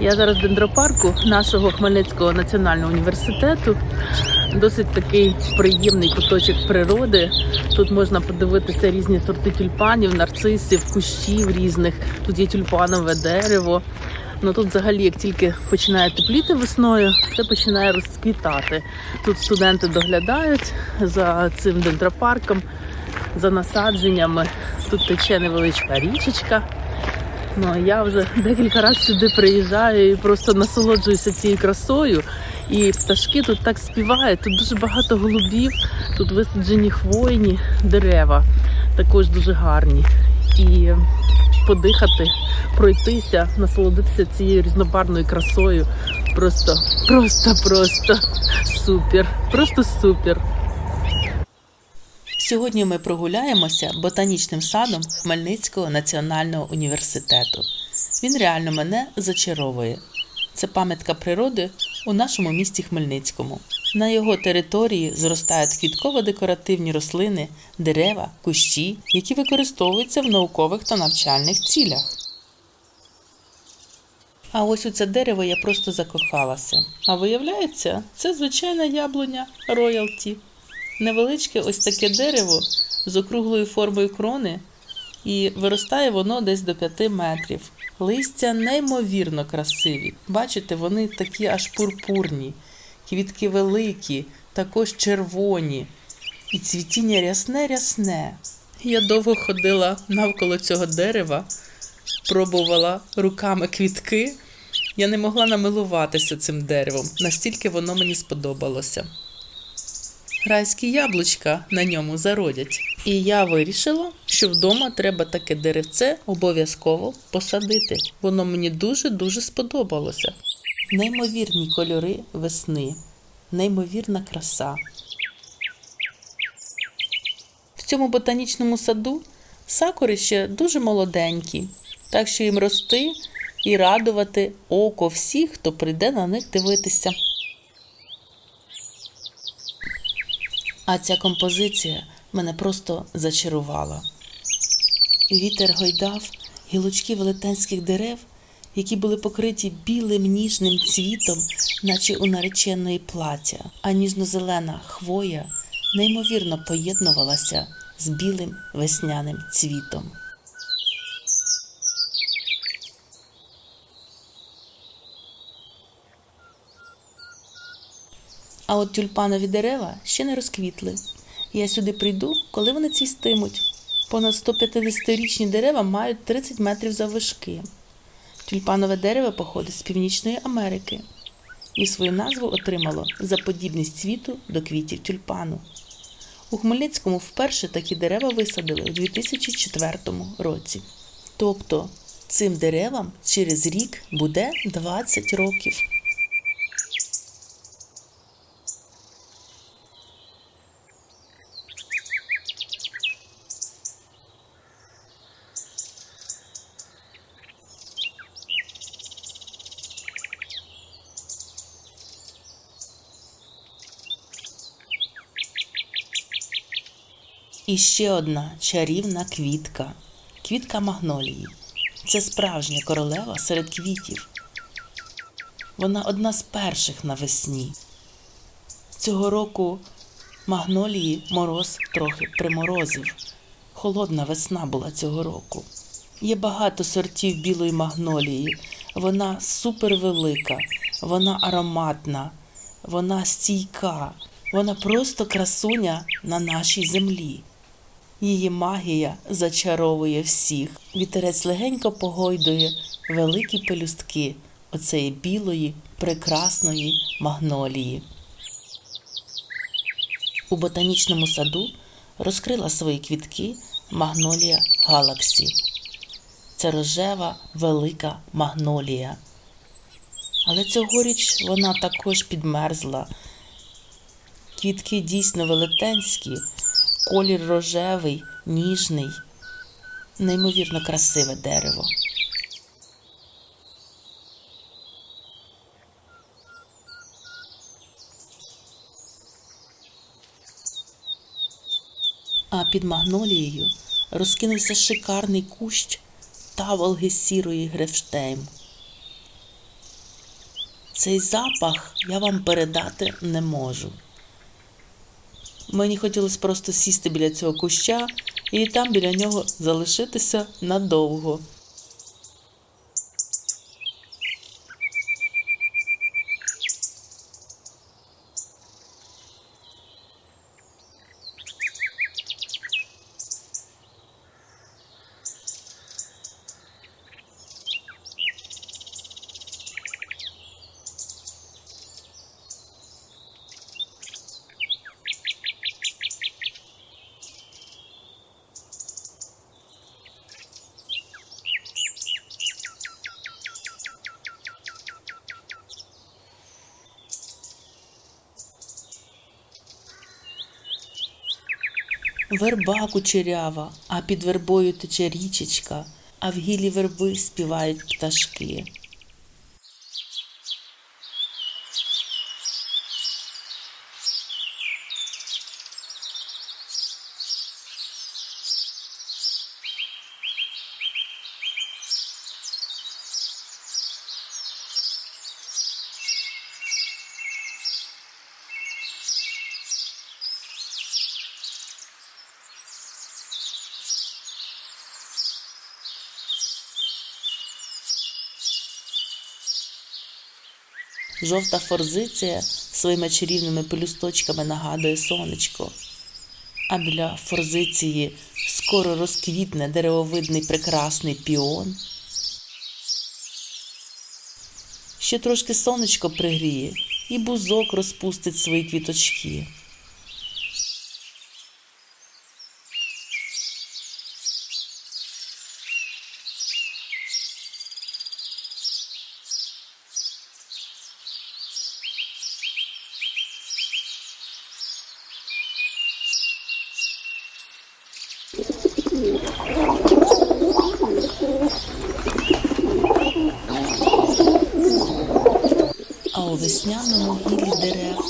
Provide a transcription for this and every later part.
Я зараз в дендропарку нашого Хмельницького національного університету. Досить такий приємний куточок природи. Тут можна подивитися різні сорти тюльпанів, нарцисів, кущів різних. Тут є тюльпанове дерево. Ну тут взагалі, як тільки починає тепліти весною, все починає розквітати. Тут студенти доглядають за цим дендропарком, за насадженнями. Тут тече невеличка річечка. Ну а я вже декілька разів сюди приїжджаю і просто насолоджуюся цією красою. І пташки тут так співають. Тут дуже багато голубів, тут висаджені хвойні дерева, також дуже гарні. І подихати, пройтися, насолодитися цією різнобарвною красою. Просто, просто, просто супер. Просто супер. Сьогодні ми прогуляємося ботанічним садом Хмельницького національного університету. Він реально мене зачаровує. Це пам'ятка природи у нашому місті Хмельницькому. На його території зростають квітково-декоративні рослини, дерева, кущі, які використовуються в наукових та навчальних цілях. А ось у це дерево я просто закохалася. А виявляється, це звичайна яблуня роялті. Невеличке ось таке дерево з округлою формою крони, і виростає воно десь до 5 метрів. Листя неймовірно красиві. Бачите, вони такі аж пурпурні, квітки великі, також червоні, і цвітіння рясне-рясне. Я довго ходила навколо цього дерева, пробувала руками квітки. Я не могла намилуватися цим деревом, настільки воно мені сподобалося. Райські яблучка на ньому зародять. І я вирішила, що вдома треба таке деревце обов'язково посадити. Воно мені дуже-дуже сподобалося. Неймовірні кольори весни, неймовірна краса. В цьому ботанічному саду сакури ще дуже молоденькі, так що їм рости і радувати око всіх, хто прийде на них дивитися. А ця композиція мене просто зачарувала. Вітер гойдав гілочки велетенських дерев, які були покриті білим ніжним цвітом, наче у нареченої платя, а ніжно-зелена хвоя неймовірно поєднувалася з білим весняним цвітом. А от тюльпанові дерева ще не розквітли. Я сюди прийду, коли вони цвістимуть. Понад 150-річні дерева мають 30 метрів заввишки. Тюльпанове дерево походить з Північної Америки і свою назву отримало за подібність цвіту до квітів тюльпану. У Хмельницькому вперше такі дерева висадили у 2004 році. Тобто цим деревам через рік буде 20 років. І ще одна чарівна квітка квітка магнолії. Це справжня королева серед квітів. Вона одна з перших навесні. Цього року магнолії мороз трохи приморозив. Холодна весна була цього року. Є багато сортів білої магнолії. Вона супервелика, вона ароматна, вона стійка, вона просто красуня на нашій землі. Її магія зачаровує всіх. Вітерець легенько погойдує великі пелюстки оцеї білої, прекрасної магнолії. У ботанічному саду розкрила свої квітки магнолія Галаксі. Це рожева велика магнолія. Але цьогоріч вона також підмерзла. Квітки дійсно велетенські, колір рожевий, ніжний, неймовірно красиве дерево. А під магнолією розкинувся шикарний кущ таволги сірої Грефштейм. Цей запах я вам передати не можу. Мені хотілося просто сісти біля цього куща і там біля нього залишитися надовго. Верба кучерява, а під вербою тече річечка, а в гілі верби співають пташки. Жовта форзиція своїми чарівними пелюсточками нагадує сонечко. А біля форзиції скоро розквітне деревовидний прекрасний піон. Ще трошки сонечко пригріє, і бузок розпустить свої квіточки. А у весняному гілі дерев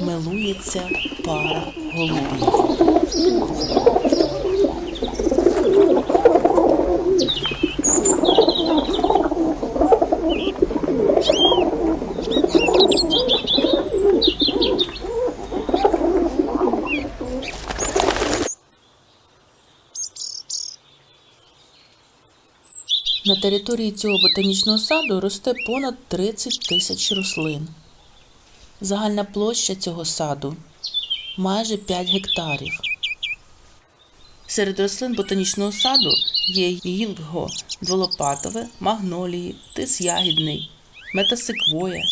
милується пара голубів. На території цього ботанічного саду росте понад 30 тисяч рослин. Загальна площа цього саду майже 5 гектарів. Серед рослин ботанічного саду є гінго, дволопатове, магнолії, тис ягідний, метасиквоя,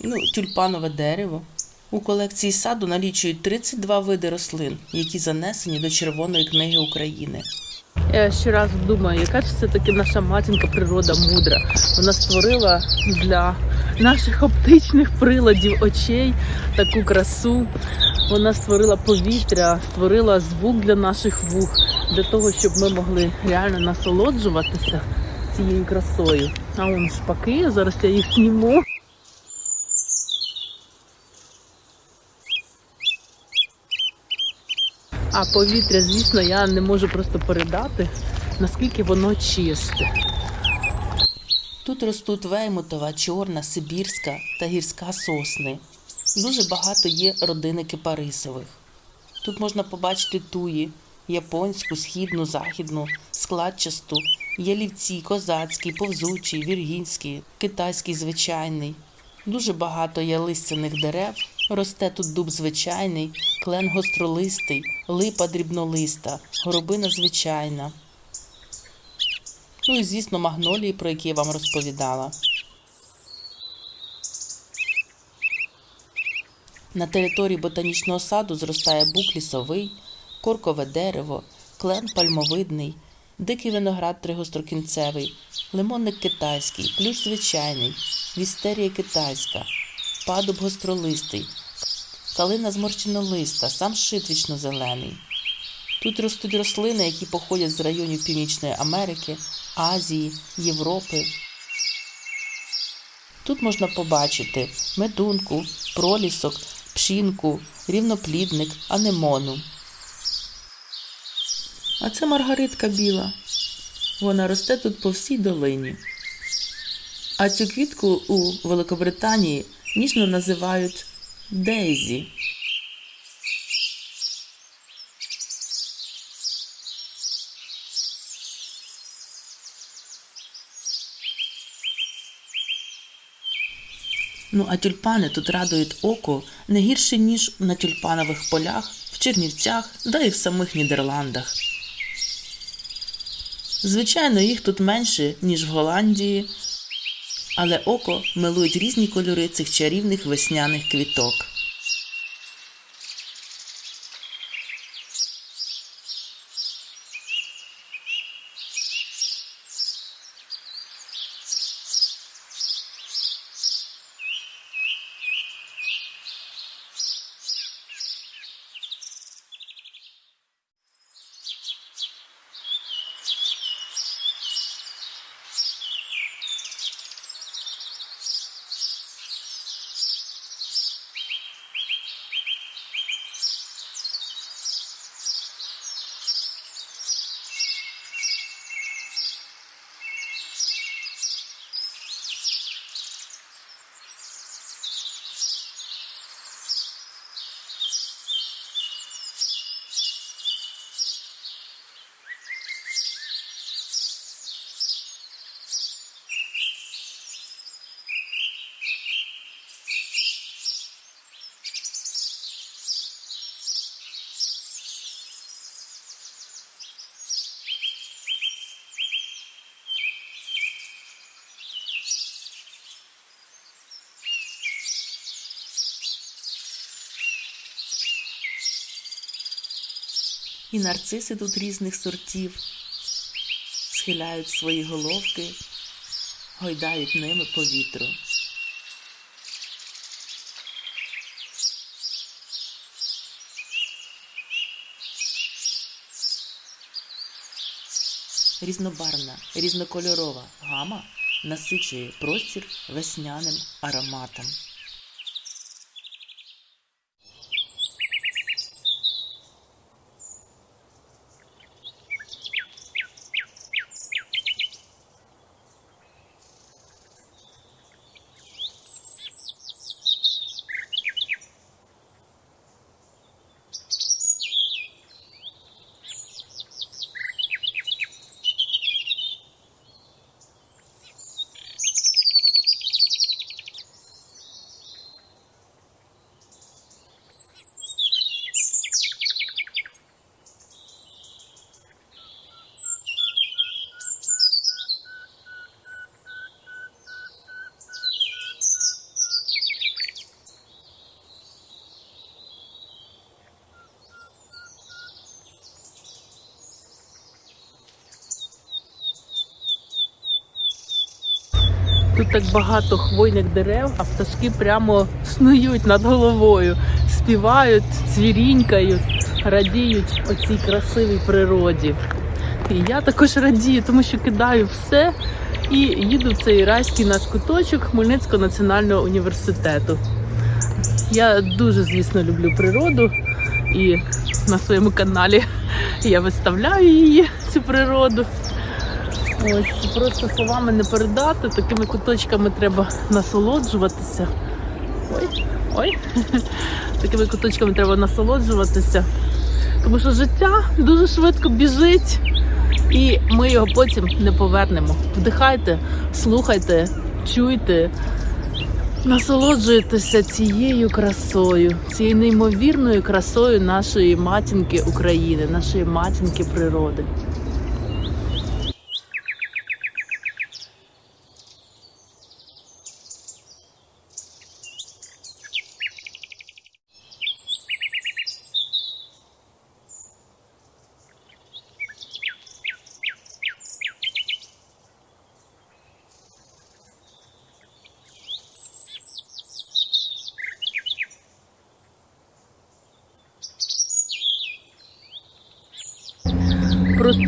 ну, тюльпанове дерево. У колекції саду налічують 32 види рослин, які занесені до Червоної книги України. Я ще раз думаю, яка ж все таки наша матінка природа мудра. Вона створила для наших оптичних приладів очей таку красу. Вона створила повітря, створила звук для наших вух, для того, щоб ми могли реально насолоджуватися цією красою. А вон шпаки, зараз я їх зніму. А повітря, звісно, я не можу просто передати, наскільки воно чисте. Тут ростуть веймутова, чорна, сибірська та гірська сосни. Дуже багато є родини кипарисових. Тут можна побачити туї, японську, східну, західну, складчасту, ялівці, козацький, повзучий, віргінський, китайський звичайний. Дуже багато є листяних дерев. Росте тут дуб звичайний, клен гостролистий, липа дрібнолиста, горобина звичайна. Ну і, звісно, магнолії, про які я вам розповідала. На території ботанічного саду зростає бук лісовий, коркове дерево, клен пальмовидний, дикий виноград тригострокінцевий, лимонник китайський, плющ звичайний, вістерія китайська, падуб гостролистий, калина зморщинолиста, сам шит вічнозелений. Тут ростуть рослини, які походять з районів Північної Америки, Азії, Європи. Тут можна побачити медунку, пролісок, пшінку, рівноплідник, анемону. А це маргаритка біла. Вона росте тут по всій долині. А цю квітку у Великобританії ніжно називають Дейзі. Ну а тюльпани тут радують око не гірше, ніж на тюльпанових полях, в Чернівцях, да і в самих Нідерландах. Звичайно, їх тут менше, ніж в Голландії, але око милують різні кольори цих чарівних весняних квіток. І нарциси тут різних сортів схиляють свої головки, гойдають ними повітру. Різнобарвна, різнокольорова гама насичує простір весняним ароматом. Так багато хвойних дерев, а пташки прямо снують над головою, співають, цвірінькають, радіють оцій красивій природі. І я також радію, тому що кидаю все і їду в цей райський наш куточок Хмельницького національного університету. Я дуже, звісно, люблю природу і на своєму каналі я виставляю її, цю природу. Ось просто словами не передати. Такими куточками треба насолоджуватися. Ой, ой. Такими куточками треба насолоджуватися. Тому що життя дуже швидко біжить, і ми його потім не повернемо. Вдихайте, слухайте, чуйте, насолоджуйтеся цією красою, цією неймовірною красою нашої матінки України, нашої матінки природи.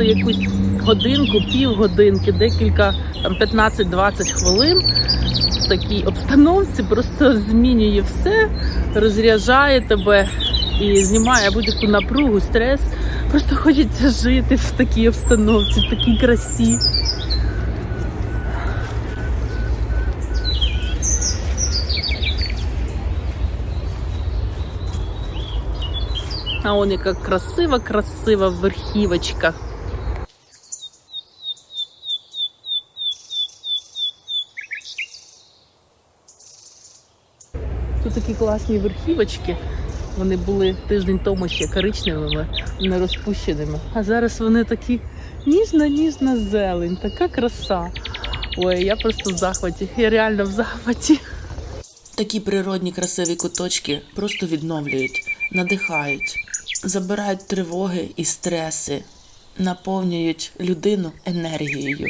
просто якусь годинку, півгодинки, декілька там 15-20 хвилин в такій обстановці, просто змінює все, розряджає тебе і знімає будь-яку напругу, стрес. Просто хочеться жити в такій обстановці, в такій красі. А он яка красива, красива верхівочка. Тут такі класні верхівочки. Вони були тиждень тому ще коричневими, не розпущеними. А зараз вони такі ніжна-ніжна зелень, така краса. Ой, я просто в захваті. Я реально в захваті. Такі природні красиві куточки просто відновлюють, надихають, забирають тривоги і стреси, наповнюють людину енергією.